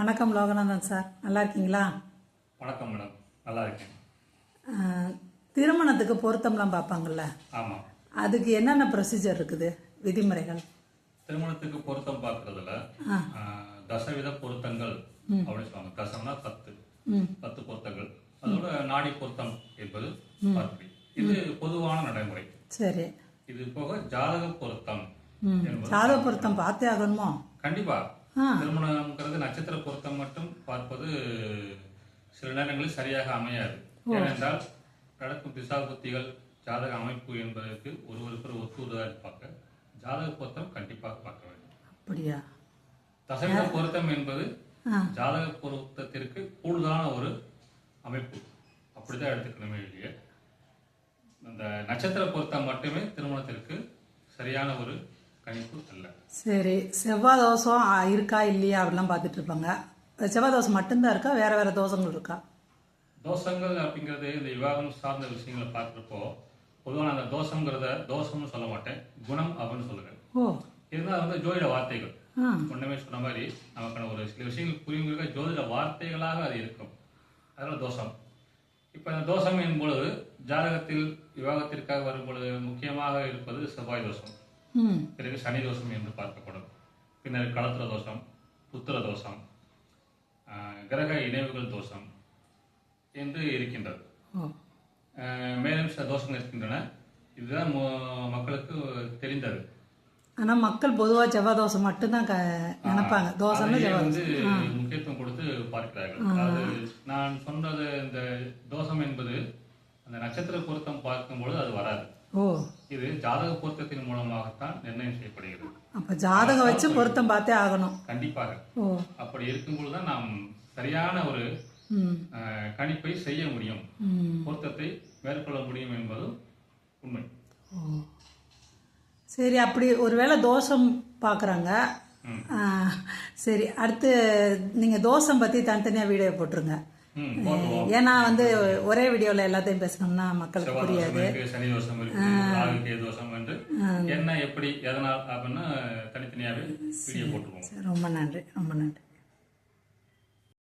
வணக்கம் லோகநாதன் சார். நல்லா இருக்கீங்களா? வணக்கம் மேடம். நல்லா இருக்கேன். திருமணத்துக்கு பொருத்தம்லாம் பார்ப்பாங்கல்ல? ஆமாம் அதுக்கு என்னென்ன ப்ரொசீஜர் இருக்குது? விதிமுறைகள்? திருமணத்துக்கு பொருத்தம் பார்க்கறதுல தசவித பொருத்தங்கள் அப்படின்னு சொல்லுவாங்க. தசம்னா பத்து. பத்து பொருத்தங்கள். அதோட நாடி பொருத்தம் என்பது பார்ப்பி இது பொதுவான நடைமுறை. சரி. இது போக ஜாதக பொருத்தம் ஜாதக பொருத்தம் பார்த்தே ஆகணுமோ? கண்டிப்பா. திருமணம்ங்கிறது நட்சத்திர பொருத்தம் மட்டும் பார்ப்பது சில நேரங்களில் சரியாக அமையாது. ஏனென்றால் நடக்கும் திசா புத்திகள் ஜாதக அமைப்பு என்பதற்கு ஒருவருக்கு ஒத்துவதாக இருப்பாங்க. ஜாதக பொருத்தம் கண்டிப்பாக பார்க்க வேண்டும். அப்படியா? தசவித பொருத்தம் என்பது. ஜாதக பொருத்தத்திற்கு கூடுதலான ஒரு அமைப்பு. அப்படிதான் எடுத்துக்கணுமே இல்லைய. அந்த நட்சத்திர பொருத்தம் மட்டுமே திருமணத்திற்கு சரியான ஒரு கணிப்பு அல்ல சரி செவ்வாய் தோசம் இருக்கா இல்லையா அப்படிலாம் பார்த்துட்டு இருப்பாங்க. செவ்வாய் தோசம் மட்டும்தான் இருக்கா? வேற வேற தோசங்கள் இருக்கா? தோஷங்கள் அப்படிங்கிறது இந்த விவாகம் சார்ந்த விஷயங்களை பார்க்குறப்போ பொதுவாக அந்த தோஷங்கிறத தோஷம்னு சொல்ல மாட்டேன் குணம் அப்படின்னு சொல்லுவேன். ஓ. இருந்தால் வந்து ஜோதிட வார்த்தைகள். முன்னமே சொன்ன மாதிரி நமக்கான ஒரு சில விஷயங்கள் புரியுங்க ஜோதிட வார்த்தைகளாக அது இருக்கும். அதனால தோஷம். இப்போ இந்த தோஷம் என்பொழுது ஜாதகத்தில் விவாகத்திற்காக வரும் பொழுது முக்கியமாக இருப்பது செவ்வாய் தோஷம். பிறகு சனி தோஷம் என்று பார்க்கப்படும். பின்னர் களத்திர தோஷம் புத்திர தோஷம் கிரக இணைவுகள் தோஷம் என்று இருக்கின்றது. மேலும் சில தோஷங்கள் இருக்கின்றன. இதுதான் மக்களுக்கு தெரிந்தது. ஆனால் மக்கள் பொதுவாக செவ்வாய் தோசை மட்டும்தான் நினைப்பாங்க. தோசைன்னு செவ்வாய் வந்து முக்கியத்துவம் கொடுத்து பார்க்கிறார்கள். நான் சொன்னது இந்த தோஷம் என்பது அந்த நட்சத்திர பொருத்தம் பார்க்கும்பொழுது அது வராது. ஓ. இது ஜாதக பொருத்தத்தின் மூலமாகத்தான் நிர்ணயம் செய்யப்படுகிறது. அப்போ ஜாதகம் வச்சு பொருத்தம் பார்த்தே ஆகணும். கண்டிப்பாக. ஓ. அப்படி இருக்கும்பொழுது தான் நாம் சரியான ஒரு கணிப்பை செய்ய முடியும். பொருத்தத்தை மேற்கொள்ள முடியும் என்பது உண்மை. சரி அப்படி ஒருவேளை தோஷம் பார்க்குறாங்க. சரி அடுத்து நீங்கள் தோஷம் பற்றி தனித்தனியாக வீடியோ போட்டுருங்க. ஏன்னா வந்து ஒரே வீடியோவில் எல்லாத்தையும் பேசணும்னா மக்களுக்கு புரியாது. சனி தோஷம் என்ன எப்படி எதனால் அப்படின்னு தனித்தனியாவே வீடியோ போட்டுருவோம். ரொம்ப நன்றி ரொம்ப நன்றி.